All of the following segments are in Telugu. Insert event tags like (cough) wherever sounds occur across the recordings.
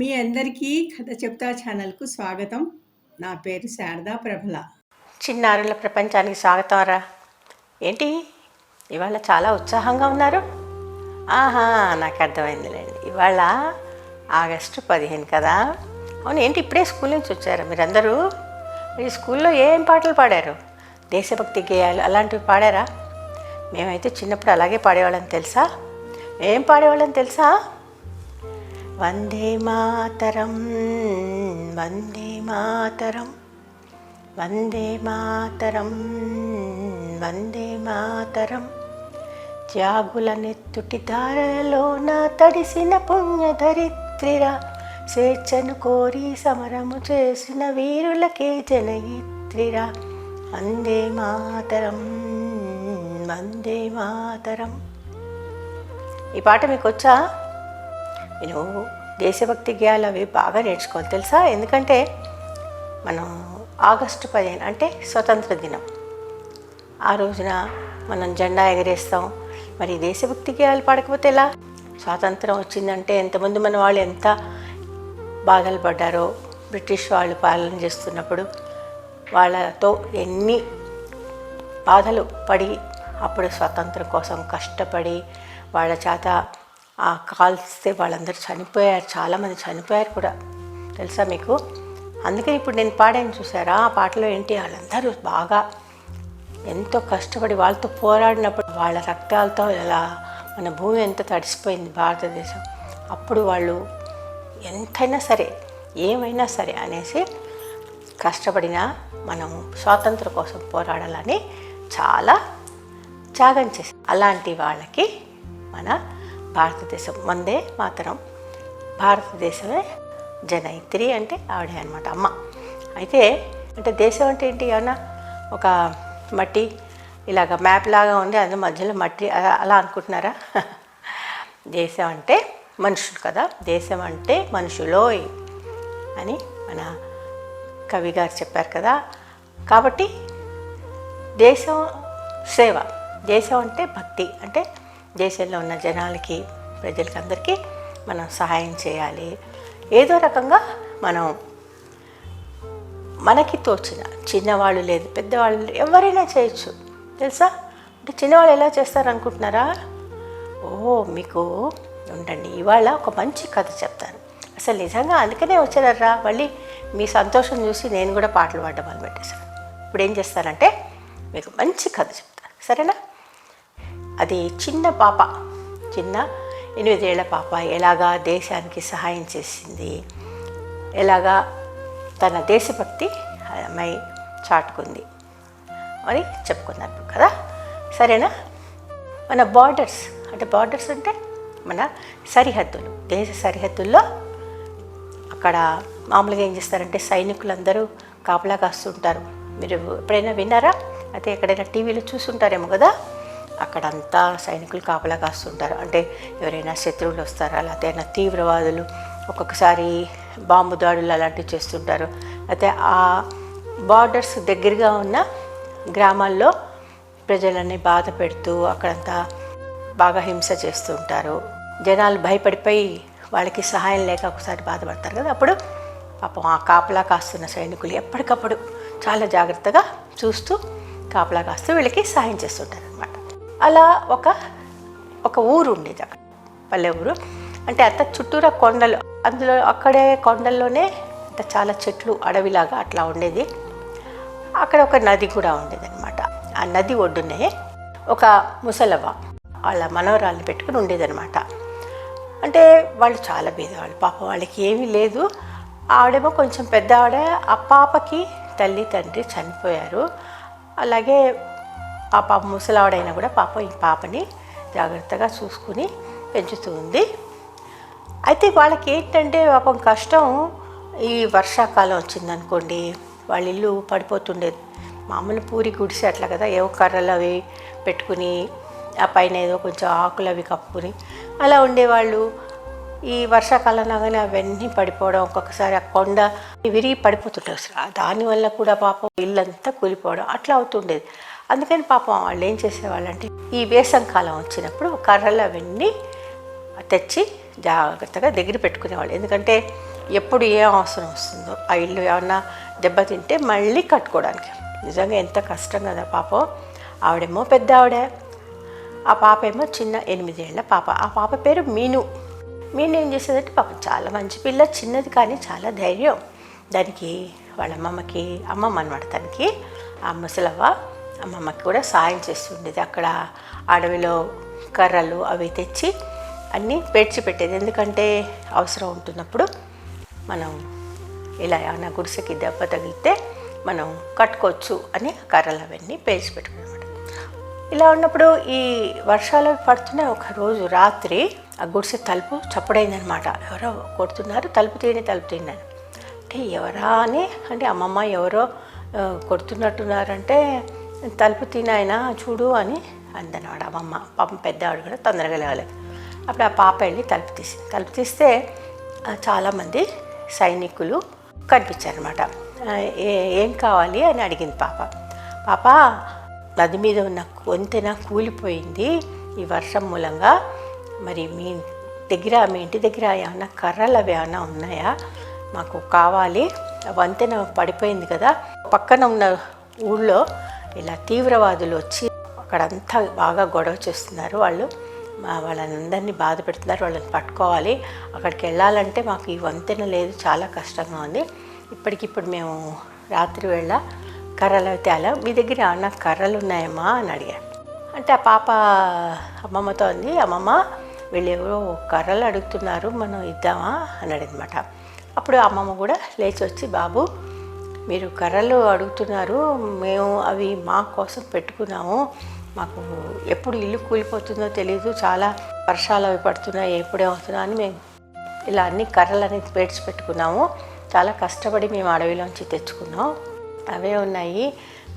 మీ అందరికీ కథ చెప్తా ఛానల్కు స్వాగతం. నా పేరు శారదా ప్రభల. చిన్నారుల ప్రపంచానికి స్వాగతం రా. ఏంటి? ఇవాళ చాలా ఉత్సాహంగా ఉన్నారు? ఆహా నాకు అర్థమైందిలేండి. ఇవాళ ఆగస్టు పదిహేను కదా? అవును ఏంటి ఇప్పుడే స్కూల్ నుంచి వచ్చారు మీరందరూ? మీ స్కూల్లో ఏం పాటలు పాడారు? దేశభక్తి గేయాలు అలాంటివి పాడారా? మేమైతే చిన్నప్పుడు అలాగే పాడేవాళ్ళని తెలుసా? ఏం పాడేవాళ్ళని తెలుసా? వందే మాతరం వందే మాతరం వందే మాతరం వందే మాతరం త్యాగుల నెత్తుటి దారలోన తడిసిన పుణ్యధరిత్రిరా స్వేచ్ఛను కోరి సమరము చేసిన వీరులకే జనయిత్రిరా. వందే మాతరం వందే మాతరం. ఈ పాట మీకు వచ్చా? నేను దేశభక్తి గేయాలు అవి బాగా నేర్చుకోవాలి తెలుసా? ఎందుకంటే మనం ఆగస్టు పదిహేను అంటే స్వతంత్ర దినం. ఆ రోజున మనం జెండా ఎగరేస్తాం. మరి దేశభక్తి గేయాలు పాడకపోతే ఎలా? స్వాతంత్రం వచ్చిందంటే ఎంతమంది మన వాళ్ళు ఎంత బాధలు పడ్డారో బ్రిటిష్ వాళ్ళు పాలన చేస్తున్నప్పుడు వాళ్ళతో ఎన్ని బాధలు పడి అప్పుడు స్వాతంత్రం కోసం కష్టపడి వాళ్ళ చేత ఆ కాల్స్తే వాళ్ళందరూ చనిపోయారు చాలామంది చనిపోయారు కూడా. తెలుసా మీకు? అందుకని ఇప్పుడు నేను పాడాను చూసారా? ఆ పాటలో ఏంటి? వాళ్ళందరూ బాగా ఎంతో కష్టపడి వాళ్ళతో పోరాడినప్పుడు వాళ్ళ రక్తాలతో ఎలా మన భూమి ఎంత తడిసిపోయింది భారతదేశం. అప్పుడు వాళ్ళు ఎంతైనా సరే ఏమైనా సరే అనేసి కష్టపడినా మనం స్వాతంత్రం కోసం పోరాడాలని చాలా త్యాగం చేసి అలాంటి వాళ్ళకి మన భారతదేశం వందే మాత్రం. భారతదేశమే జనైత్రి అంటే ఆవిడే అనమాట అమ్మ. అయితే అంటే దేశం అంటే ఏంటి అన్న? ఒక మట్టి ఇలాగ మ్యాప్ లాగా ఉంది అది మధ్యలో మట్టి అలా- అలా అనుకుంటున్నారా? (laughs) దేశం అంటే మనుషులు కదా దేశం అంటే మనుషులోయ్ అని మన కవి గారు చెప్పారు కదా. కాబట్టి దేశం సేవ దేశం అంటే భక్తి అంటే దేశంలో ఉన్న జనాలకి ప్రజలకి అందరికీ మనం సహాయం చేయాలి. ఏదో రకంగా మనం మనకి తోచిన చిన్నవాళ్ళు లేదు పెద్దవాళ్ళు లేదు, ఎవరైనా చేయొచ్చు. తెలుసా? అంటే చిన్నవాళ్ళు ఎలా చేస్తారనుకుంటున్నారా? ఓ మీకు ఉండండి. ఇవాళ ఒక మంచి కథ చెప్తాను. అసలు నిజంగా అందుకనే వచ్చారా మళ్ళీ మీ సంతోషం చూసి నేను కూడా పాటలు పాడడం మొదలు పెట్టేశాను ఇప్పుడు ఏం చేస్తానంటే మీకు మంచి కథ చెప్తాను. సరేనా? అది చిన్న పాప చిన్న ఎనిమిదేళ్ళ పాప ఎలాగా దేశానికి సహాయం చేసింది ఎలాగా తన దేశభక్తి అమ్మాయి చాటుకుంది అని చెప్పుకున్నారు కదా. సరేనా? మన బార్డర్స్ అంటే బార్డర్స్ అంటే మన సరిహద్దులు దేశ సరిహద్దుల్లో అక్కడ మామూలుగా ఏం చేస్తారంటే సైనికులందరూ కాపలా కాస్తుంటారు. మీరు ఎప్పుడైనా విన్నారా? అయితే ఎక్కడైనా టీవీలో చూసుంటారేమో కదా? అక్కడంతా సైనికులు కాపలా కాస్తుంటారు. అంటే ఎవరైనా శత్రువులు వస్తారా? లేకపోతే తీవ్రవాదులు ఒక్కొక్కసారి బాంబు దాడులు అలాంటివి చేస్తుంటారు. అయితే ఆ బార్డర్స్ దగ్గరగా ఉన్న గ్రామాల్లో ప్రజలని బాధ పెడుతూ అక్కడంతా బాగా హింస చేస్తూ ఉంటారు జనాలు భయపడిపోయి వాళ్ళకి సహాయం లేక ఒకసారి బాధపడతారు కదా. అప్పుడు పాపం ఆ కాపలా కాస్తున్న సైనికులు ఎప్పటికప్పుడు చాలా జాగ్రత్తగా చూస్తూ కాపలా కాస్తూ వీళ్ళకి సహాయం చేస్తుంటారు. అలా ఒక ఒక ఊరు ఉండేది అక్కడ. పల్లె ఊరు. అంటే అంత చుట్టూరా కొండలు. అందులో అక్కడే కొండల్లోనే అంత చాలా చెట్లు అడవిలాగా అట్లా ఉండేది. అక్కడ ఒక నది కూడా ఉండేది అనమాట ఆ నది ఒడ్డునే ఒక ముసలవ్వ వాళ్ళ మనవరాల్ని పెట్టుకుని ఉండేదనమాట అంటే వాళ్ళు చాలా పేదవాళ్ళు పాప వాళ్ళకి ఏమీ లేదు. ఆవిడేమో కొంచెం పెద్ద ఆవిడ. ఆ పాపకి తల్లి తండ్రి చనిపోయారు. అలాగే ఆ పాప ముసలావిడైనా కూడా పాప ఈ పాపని జాగ్రత్తగా చూసుకుని పెంచుతూ ఉంది. అయితే వాళ్ళకి ఏంటంటే పాపం కష్టం ఈ వర్షాకాలం వచ్చిందనుకోండి వాళ్ళ ఇల్లు పడిపోతుండేది. మామూలు పూరి గుడిసె అట్లా కదా ఏవో కర్రలు అవి పెట్టుకుని ఆ పైన ఏదో కొంచెం ఆకులు అవి కప్పుకుని అలా ఉండేవాళ్ళు. ఈ వర్షాకాలం కానీ అవన్నీ పడిపోవడం ఒక్కొక్కసారి ఆ కొండ విరిగి పడిపోతుంటారు అసలు దానివల్ల కూడా పాపం ఇల్లంతా కూలిపోవడం అట్లా అవుతుండేది. అందుకని పాపం వాళ్ళు ఏం చేసేవాళ్ళంటే ఈ వేసంకాలం వచ్చినప్పుడు కర్రలు అవన్నీ తెచ్చి జాగ్రత్తగా దగ్గర పెట్టుకునేవాళ్ళు. ఎందుకంటే ఎప్పుడు ఏ అవసరం వస్తుందో ఆ ఇల్లు ఏమన్నా దెబ్బతింటే మళ్ళీ కట్టుకోవడానికి. నిజంగా ఎంత కష్టం కదా పాపం. ఆవిడేమో పెద్ద ఆవిడ ఆ పాప ఏమో చిన్న ఎనిమిదేళ్ళ పాప. ఆ పాప పేరు మీను. మీను ఏం చేసేదంటే పాపం చాలా మంచి పిల్ల చిన్నది కానీ చాలా ధైర్యం. దానికి వాళ్ళ అమ్మమ్మకి అమ్మమ్మ అనమాట తనకి ఆ ముసలవ్వ. అమ్మమ్మకి కూడా సాయం చేస్తుండేది అక్కడ అడవిలో కర్రలు అవి తెచ్చి అన్నీ పేర్చి పెట్టేది. ఎందుకంటే అవసరం ఉంటున్నప్పుడు మనం ఇలా ఏమైనా గుడిసెకి దెబ్బ తగిలితే మనం కట్టుకోవచ్చు అని కర్రలు అవన్నీ పేర్చి పెట్టుకున్నమాట ఇలా ఉన్నప్పుడు ఈ వర్షాలు పడుతున్న ఒక రోజు రాత్రి ఆ గుడిసె తలుపు చప్పుడైందనమాట ఎవరో కొడుతున్నారు తలుపు తీయని తలుపు తీయని అంటే ఎవరా అని? అంటే అమ్మమ్మ ఎవరో కొడుతున్నట్టున్నారంటే తలుపు తినాయన చూడు అని అందనవాడు అమ్మమ్మ పాపం పెద్దవాడు కూడా తొందరగా లేవలేదు. అప్పుడు ఆ పాప వెళ్ళి తలుపు తీసి తలుపు తీస్తే చాలామంది సైనికులు కనిపించారనమాట ఏం కావాలి అని అడిగింది పాప. పాప నది మీద ఉన్న వంతెన కూలిపోయింది. ఈ వర్షం మూలంగా మరి మీ దగ్గర మీ ఇంటి దగ్గర ఏమైనా కర్రలు అవి ఏమైనా ఉన్నాయా? మాకు కావాలి. ఆ వంతెన పడిపోయింది కదా. పక్కన ఉన్న ఊళ్ళో ఇలా తీవ్రవాదులు వచ్చి అక్కడంతా బాగా గొడవ చేస్తున్నారు. వాళ్ళు వాళ్ళని అందరినీ బాధ పెడుతున్నారు. వాళ్ళని పట్టుకోవాలి. అక్కడికి వెళ్ళాలంటే మాకు ఈ వంతెన లేదు. చాలా కష్టంగా ఉంది. ఇప్పటికిప్పుడు మేము రాత్రి వేళ కర్రలు తేలా మీ దగ్గర ఏమన్నా కర్రలు ఉన్నాయమ్మా అని అడిగాను అంటే ఆ పాప అమ్మమ్మతో అంది అమ్మమ్మ వీళ్ళు ఎవరో కర్రలు అడుగుతున్నారు. మనం ఇద్దామా? అని అడిగిందన్నమాట. అప్పుడు అమ్మమ్మ కూడా లేచి వచ్చి బాబు మీరు కర్రలు అడుగుతున్నారు మేము అవి మా కోసం పెట్టుకున్నాము. మాకు ఎప్పుడు ఇల్లు కూలిపోతుందో తెలియదు చాలా వర్షాలు అవి పడుతున్నాయి ఎప్పుడేమవుతున్నా అని మేము ఇలా అన్ని కర్రలు అనేది పేర్చి పెట్టుకున్నాము. చాలా కష్టపడి మేము అడవిలోంచి తెచ్చుకున్నాం. అవే ఉన్నాయి.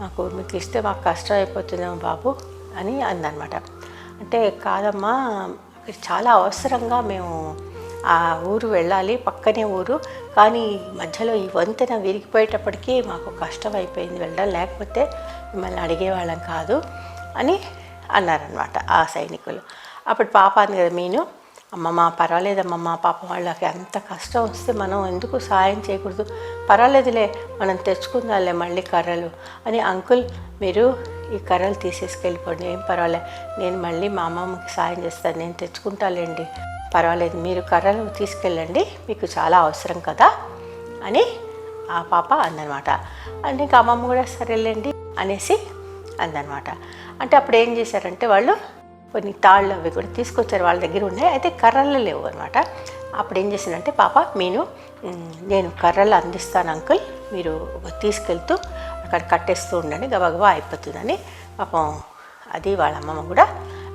మాకు మీకు ఇస్తే మాకు కష్టం అయిపోతుందేమో బాబు అని అందనమాట. అంటే కాదమ్మా చాలా అవసరంగా మేము ఆ ఊరు వెళ్ళాలి పక్కనే ఊరు. కానీ మధ్యలో ఈ వంతెన విరిగిపోయేటప్పటికీ మాకు కష్టం అయిపోయింది వెళ్ళడం. లేకపోతే మిమ్మల్ని అడిగేవాళ్ళం కాదు అని అన్నారనమాట ఆ సైనికులు. అప్పుడు పాప అంది కదా మీను. అమ్మమ్మ పర్వాలేదమ్మమ్మ పాపం వాళ్ళకి అంత కష్టం వస్తే మనం ఎందుకు సాయం చేయకూడదు? పర్వాలేదులే మనం తెచ్చుకుందాంలే మళ్ళీ కర్రలు అని అంకుల్ మీరు ఈ కర్రలు తీసేసుకెళ్ళిపోండి ఏం పర్వాలేదు నేను మళ్ళీ మా అమ్మమ్మకి సాయం చేస్తాను నేను తెచ్చుకుంటాలేండి. పర్వాలేదు మీరు కర్రలు తీసుకెళ్ళండి మీకు చాలా అవసరం కదా అని ఆ పాప అందనమాట. అంటే ఇంకా అమ్మమ్మ కూడా సరేలేండి అనేసి అందనమాట. అంటే అప్పుడు ఏం చేశారంటే వాళ్ళు కొన్ని తాళ్ళు అవి కూడా తీసుకొచ్చారు వాళ్ళ దగ్గర ఉన్నాయి అయితే కర్రలు లేవు అనమాట. అప్పుడు ఏం చేశానంటే పాప మీను నేను కర్రలు అందిస్తాను అంకుల్ మీరు తీసుకెళ్తూ అక్కడ కట్టేస్తూ ఉండండి గబగబా అయిపోతుందని. పాపం అది వాళ్ళ అమ్మమ్మ కూడా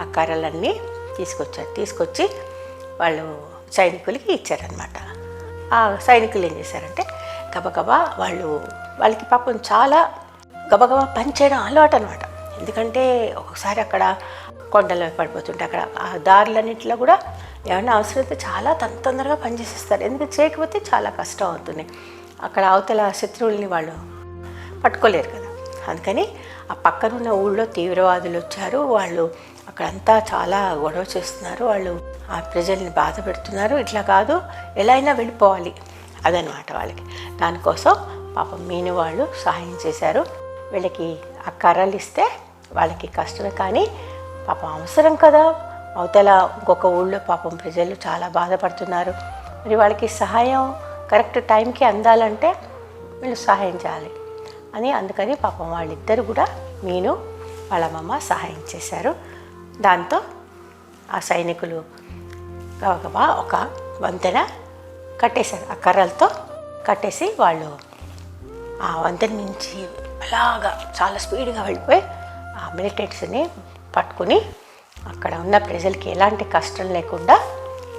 ఆ కర్రలన్నీ తీసుకొచ్చారు తీసుకొచ్చి వాళ్ళు సైనికులకి ఇచ్చారనమాట ఆ సైనికులు ఏం చేశారంటే గబగబా వాళ్ళు వాళ్ళకి పాపం చాలా గబగబా పనిచేయడం అలవాటు అనమాట ఎందుకంటే ఒకసారి అక్కడ కొండలో పడిపోతుంటే అక్కడ ఆ దారులన్నింటిలో కూడా ఏమైనా అవసరమైతే చాలా తొంద తొందరగా పనిచేసేస్తారు ఎందుకంటే చేయకపోతే చాలా కష్టం అవుతుంది. అక్కడ అవతల శత్రువుల్ని వాళ్ళు పట్టుకోలేరు కదా. అందుకని ఆ పక్కనున్న ఊళ్ళో తీవ్రవాదులు వచ్చారు. వాళ్ళు అక్కడంతా చాలా గొడవ చేస్తున్నారు. వాళ్ళు ఆ ప్రజల్ని బాధ పెడుతున్నారు. ఇట్లా కాదు ఎలా అయినా వెళ్ళిపోవాలి అదనమాట వాళ్ళకి. దానికోసం పాపం మీను వాళ్ళు సహాయం చేశారు. వీళ్ళకి ఆ కర్రలు ఇస్తే వాళ్ళకి కష్టమే కానీ పాపం అవసరం కదా. అవతల ఇంకొక ఊళ్ళో పాపం ప్రజలు చాలా బాధపడుతున్నారు. మరి వాళ్ళకి సహాయం కరెక్ట్ టైంకి అందాలంటే వీళ్ళు సహాయం చేయాలి అని అందుకని పాపం వాళ్ళిద్దరు కూడా మీను వాళ్ళ అమ్మమ్మ సహాయం చేశారు. దాంతో ఆ సైనికులు గబగబా ఒక వంతెన కట్టేశారు. ఆ కర్రలతో కట్టేసి వాళ్ళు ఆ వంతెన నుంచి అలాగా చాలా స్పీడ్గా వెళ్ళిపోయి ఆ మిలిటెంట్స్ని పట్టుకుని అక్కడ ఉన్న ప్రజలకి ఎలాంటి కష్టం లేకుండా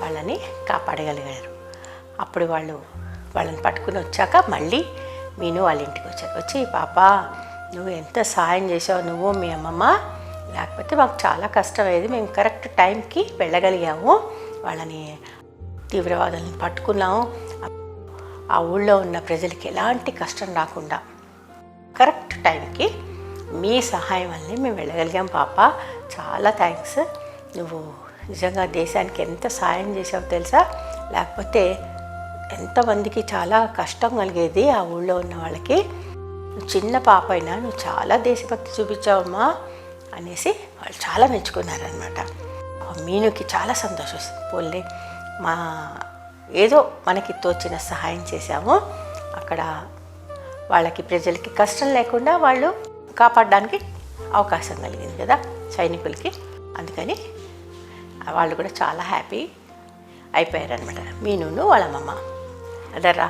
వాళ్ళని కాపాడగలిగారు. అప్పుడు వాళ్ళు వాళ్ళని పట్టుకుని వచ్చాక మళ్ళీ మీను వాళ్ళ ఇంటికి వచ్చారు. వచ్చి పాప నువ్వు ఎంత సహాయం చేసావు? నువ్వు మీ అమ్మమ్మ లేకపోతే మాకు చాలా కష్టం అయ్యేది. మేము కరెక్ట్ టైంకి వెళ్ళగలిగాము. వాళ్ళని తీవ్రవాదులను పట్టుకున్నాము. ఆ ఊళ్ళో ఉన్న ప్రజలకి ఎలాంటి కష్టం రాకుండా కరెక్ట్ టైంకి మీ సహాయం వల్లే మేము వెళ్ళగలిగాం పాప. చాలా థ్యాంక్స్. నువ్వు నిజంగా దేశానికి ఎంత సాయం చేసావు తెలుసా? లేకపోతే ఎంతమందికి చాలా కష్టం కలిగేది ఆ ఊళ్ళో ఉన్న వాళ్ళకి? నువ్వు చిన్న పాప అయినా నువ్వు చాలా దేశభక్తి చూపించావమ్మా అనేసి వాళ్ళు చాలా మెచ్చుకున్నారనమాట మీనుకి చాలా సంతోషం వస్తుంది. పోలే మా ఏదో మనకి తోచిన సహాయం చేశాము. అక్కడ వాళ్ళకి ప్రజలకి కష్టం లేకుండా వాళ్ళు కాపాడడానికి అవకాశం కలిగింది కదా సైనికులకి. అందుకని వాళ్ళు కూడా చాలా హ్యాపీ అయిపోయారనమాట మీనును వాళ్ళ మమ్మ అదరా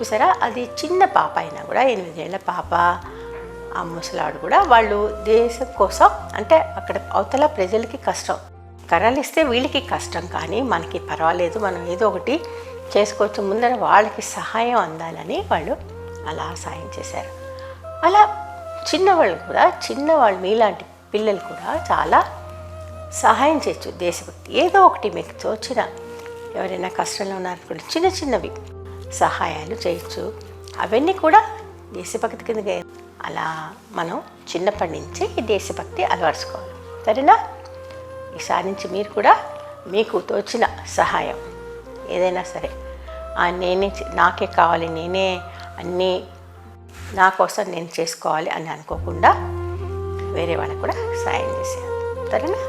చూసారా? అది చిన్న పాప అయినా కూడా ఎనిమిదేళ్ళ పాప ఆ ముసలాడు కూడా వాళ్ళు దేశం కోసం అంటే అక్కడ అవతల ప్రజలకి కష్టం. కర్రలు వీళ్ళకి కష్టం కానీ మనకి పర్వాలేదు. మనం ఏదో ఒకటి చేసుకోవచ్చు. ముందర వాళ్ళకి సహాయం అందాలని వాళ్ళు అలా సాయం చేశారు. అలా చిన్నవాళ్ళు కూడా చిన్నవాళ్ళు మీలాంటి పిల్లలు కూడా చాలా సహాయం చేయొచ్చు దేశభక్తి. ఏదో ఒకటి మీకు తోచిన ఎవరైనా కష్టంలో ఉన్నారనుకోండి చిన్న చిన్నవి సహాయాలు చేయొచ్చు. అవన్నీ కూడా దేశభక్తి కింద అలా మనం చిన్నప్పటి నుంచి ఈ దేశభక్తి అలవరుచుకోవాలి. సరేనా? ఈసారి నుంచి మీరు కూడా మీకు తోచిన సహాయం ఏదైనా సరే. నేనే నాకే కావాలి నేనే అన్నీ నా కోసం నేను చేసుకోవాలి అని అనుకోకుండా వేరే వాళ్ళకు కూడా సాయం చేసేయాలి సరేనా?